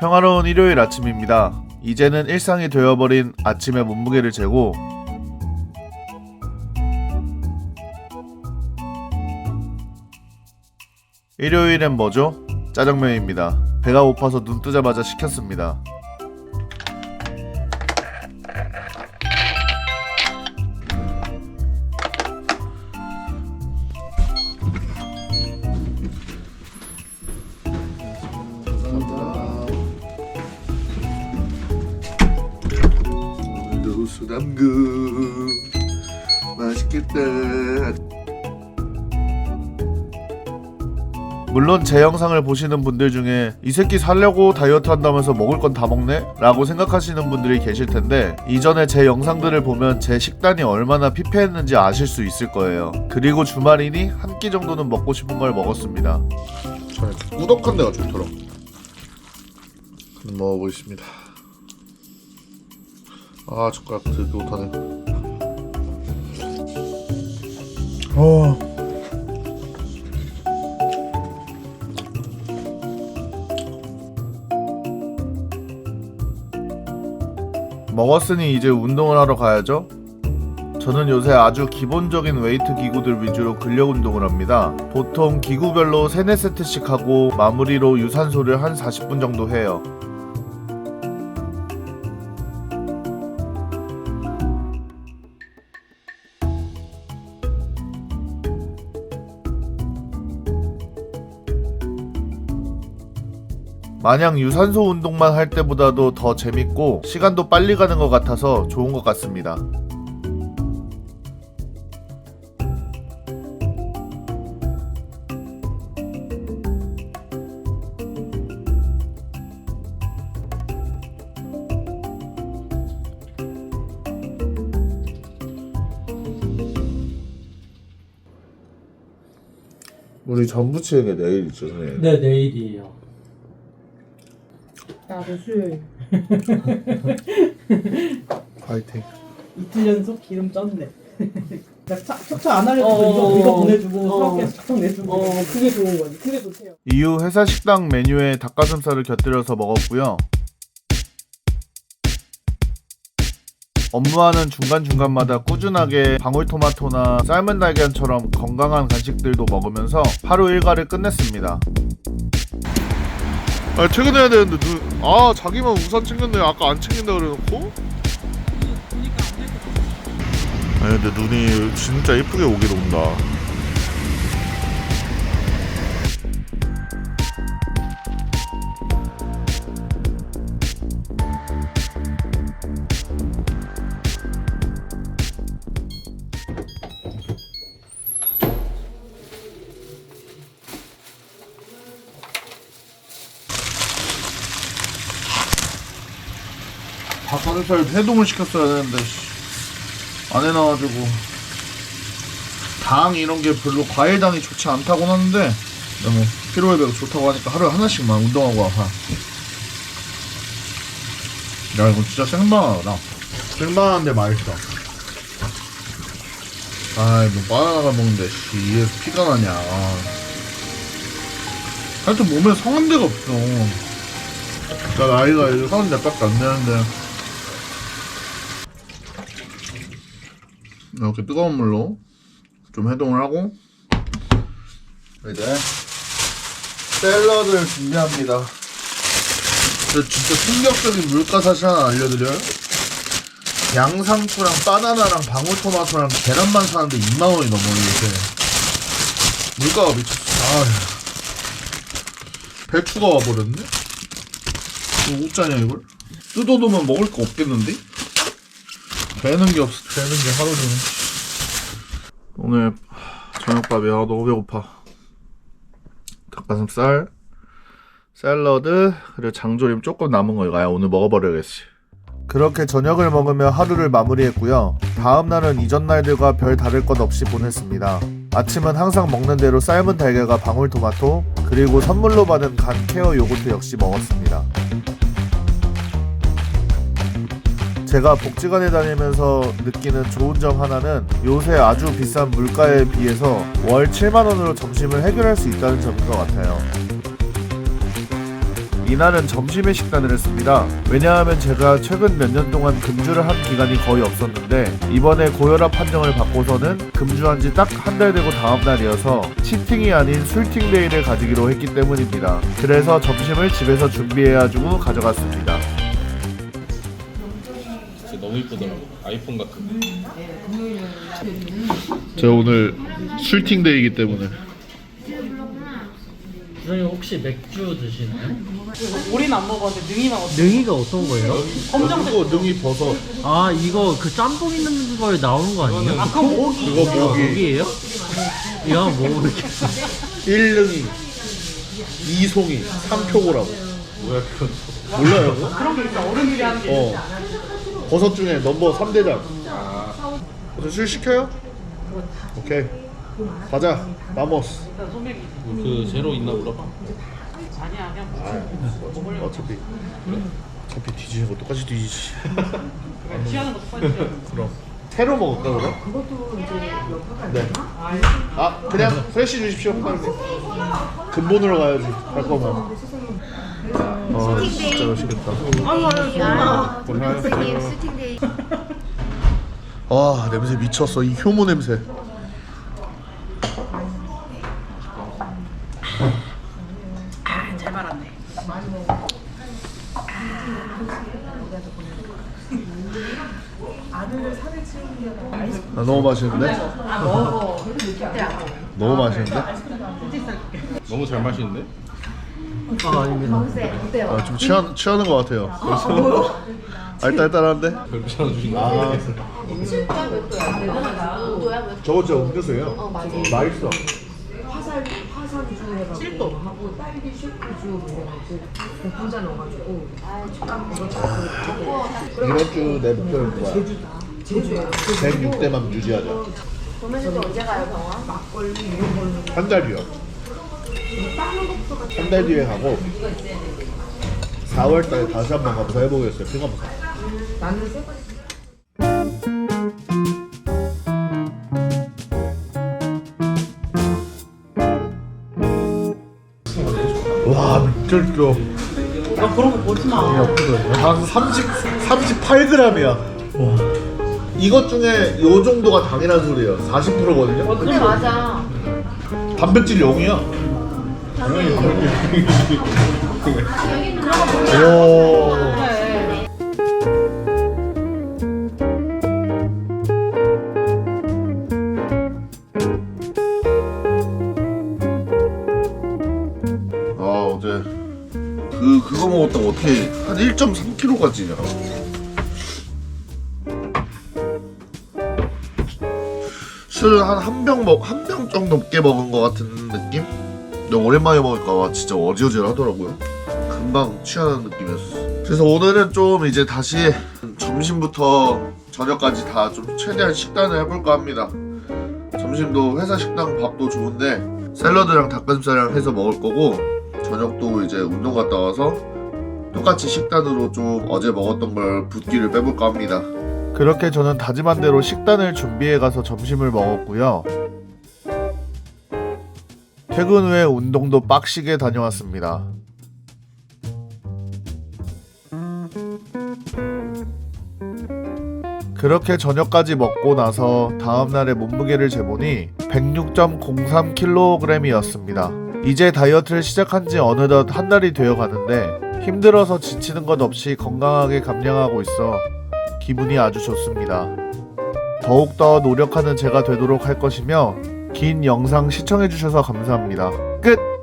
평화로운 일요일 아침입니다. 이제는 일상이 되어버린 아침의 몸무게를 재고 일요일엔 뭐죠? 짜장면입니다. 배가 고파서 눈 뜨자마자 시켰습니다. 수담구 맛있겠다. 물론 제 영상을 보시는 분들 중에 이 새끼 살려고 다이어트 한다면서 먹을 건 다 먹네? 라고 생각하시는 분들이 계실 텐데 이전에 제 영상들을 보면 제 식단이 얼마나 피폐했는지 아실 수 있을 거예요. 그리고 주말이니 한 끼 정도는 먹고 싶은 걸 먹었습니다. 꾸덕한 데가 좋더라. 한번 먹어보겠습니다. 아, 젓가락 들기 못하네. 어. 먹었으니 이제 운동을 하러 가야죠. 저는 요새 아주 기본적인 웨이트 기구들 위주로 근력 운동을 합니다. 보통 기구별로 3, 4세트씩 하고 마무리로 유산소를 한 40분 정도 해요. 마냥 유산소 운동만 할 때보다도 더 재밌고 시간도 빨리 가는 것 같아서 좋은 것 같습니다. 우리 전부치에게 내일 있죠, 선생님. 네 내일이에요. 나도 수요일 파이팅. 이틀 연속 기름 쪘네. 나 차- 척척 안 하려고 어, 이거, 이거 보내주고 어. 수학에서 척척 내주고 어, 그게 좋은 거지. 그게 좋대요. 이후 회사 식당 메뉴에 닭가슴살을 곁들여서 먹었고요. 업무하는 중간중간마다 꾸준하게 방울토마토나 삶은 달걀처럼 건강한 간식들도 먹으면서 하루 일과를 끝냈습니다. 아 퇴근해야 되는데 눈... 아 자기만 우산 챙겼네. 아까 안 챙긴다 그래놓고? 아니 근데 눈이 진짜 이쁘게 오긴 온다 닭가슴살 해동을 시켰어야 되는데 씨. 안 해놔가지고. 당 이런 게 별로 과일당이 좋지 않다고 하는데 너무 피로회복 좋다고 하니까 하루에 하나씩만 운동하고 와봐. 야 이거 진짜 생바나다. 생바나인데 맛있어. 아이 뭐 바나나가 먹는데 씨 이에서 피가 나냐. 하여튼 몸에 성한 데가 없어. 나 나이가 이제 서른 몇밖에 안 되는데 이렇게 뜨거운 물로 좀 해동을 하고 이제 샐러드를 준비합니다. 근데 진짜 충격적인 물가 사실 하나 알려드려요. 양상추랑 바나나랑 방울토마토랑 계란만 사는데 2만 원이 넘어요 요새. 물가가 미쳤어. 아휴. 배추가 와버렸네. 이거 어쩌냐 이걸? 뜯어두면 먹을 거 없겠는데? 되는 게 없어. 되는 게 하루 종일. 오늘 저녁밥이 아 너무 배고파. 닭가슴살, 샐러드, 그리고 장조림 조금 남은 거 이거야. 오늘 먹어버려야겠지. 그렇게 저녁을 먹으며 하루를 마무리했고요. 다음 날은 이전 날들과 별 다를 것 없이 보냈습니다. 아침은 항상 먹는 대로 삶은 달걀과 방울토마토, 그리고 선물로 받은 간 케어 요거트 역시 먹었습니다. 제가 복지관에 다니면서 느끼는 좋은 점 하나는 요새 아주 비싼 물가에 비해서 월 7만 원으로 점심을 해결할 수 있다는 점인 것 같아요. 이날은 점심에 식단을 했습니다. 왜냐하면 제가 최근 몇 년 동안 금주를 한 기간이 거의 없었는데 이번에 고혈압 판정을 받고서는 금주한 지 딱 한 달 되고 다음 날이어서 치팅이 아닌 술팅 데이를 가지기로 했기 때문입니다. 그래서 점심을 집에서 준비해가지고 가져갔습니다. 너무 이쁘더라고 아이폰 같은 제가 오늘 술팅 데이이기 때문에 선생님 혹시 맥주 드시나요? 우리는 안 먹었는데 능이만 먹었어. 능이가 어떤 거예요? 검정색. 이거 능이 버섯 아 이거 그 짬뽕 있는 거에 나오는 거 아니에요? 아 그럼 모기. 이거 고기 여기에요? 이거 한번 먹어볼게요 1능이 2송이 3표고라고 뭐야 그건 몰라요 그거? 그런 게 있어. 어른들이 하는 게. 어 버섯 중에 넘버 3대장. 술 시켜요? 오케이. 가자. 소맥이. 그 제로 있나 물어봐. 아니야 그냥 어차피. 어차피 뒤지는 거 똑같이 뒤지지. 취하는 거 똑같이. 그럼. 새로 먹을까 그럼? 그것도 이제 네. 아 그냥 프레시 주십시오. 빨리. 근본으로 가야지. 할 거면 아 진짜 맛있겠다 슈팅데이 아 냄새 미쳤어 이 효모 냄새 잘 말았네. 아, 너무 맛있는데? 너무 맛있는데? 너무 잘 마시는데? 아 아닙니다. 어때요? 아, 좀 취한, 취하는 것 같아요. 벌써 알딸딸한데? 주신 거아 도야 몇 도야? 도야 몇 저거 진짜 음료수예요. 어, 맞아. 맛있어. 화살 화산주 해가지고 하고 딸기 쉐크주 해가지고 공자 넣어가지고 이번 주 내 목표는 뭐야? 제주야. 106대만 유지하자. 도매니까 언제 가요 병원? 막걸리 이런 걸로. 한 달 뒤요 한 달 뒤에 가고 4월 달에 다시 한번 검사 해보겠어요. 피 검사 나는 세 번. 와 미쳤죠 너 그런 거 보지 마. 당 30, 38g이야. 이것 중에 요 정도가 당이란 소리예요. 40%거든요? 그래 맞아. 단백질 0이야 와아 어제 그 그거 먹었다고 어떻게 한 1.3kg가 찌냐? 술을 한한 병 먹 한병좀 넘게 먹은 것 같은 느낌? 근데 오랜만에 먹으니까 와 진짜 어지어지하더라고요. 금방 취하는 느낌이었어. 그래서 오늘은 좀 이제 다시 점심부터 저녁까지 다 좀 최대한 식단을 해볼까 합니다. 점심도 회사 식당 밥도 좋은데 샐러드랑 닭가슴살이랑 해서 먹을 거고 저녁도 이제 운동 갔다 와서 똑같이 식단으로 좀 어제 먹었던 걸 붓기를 빼볼까 합니다. 그렇게 저는 다짐한 대로 식단을 준비해 가서 점심을 먹었고요. 퇴근 후에 운동도 빡시게 다녀왔습니다. 그렇게 저녁까지 먹고 나서 다음날의 몸무게를 재보니 106.03kg이었습니다. 이제 다이어트를 시작한 지 어느덧 한 달이 되어 가는데 힘들어서 지치는 것 없이 건강하게 감량하고 있어 기분이 아주 좋습니다. 더욱더 노력하는 제가 되도록 할 것이며 긴 영상 시청해주셔서 감사합니다. 끝!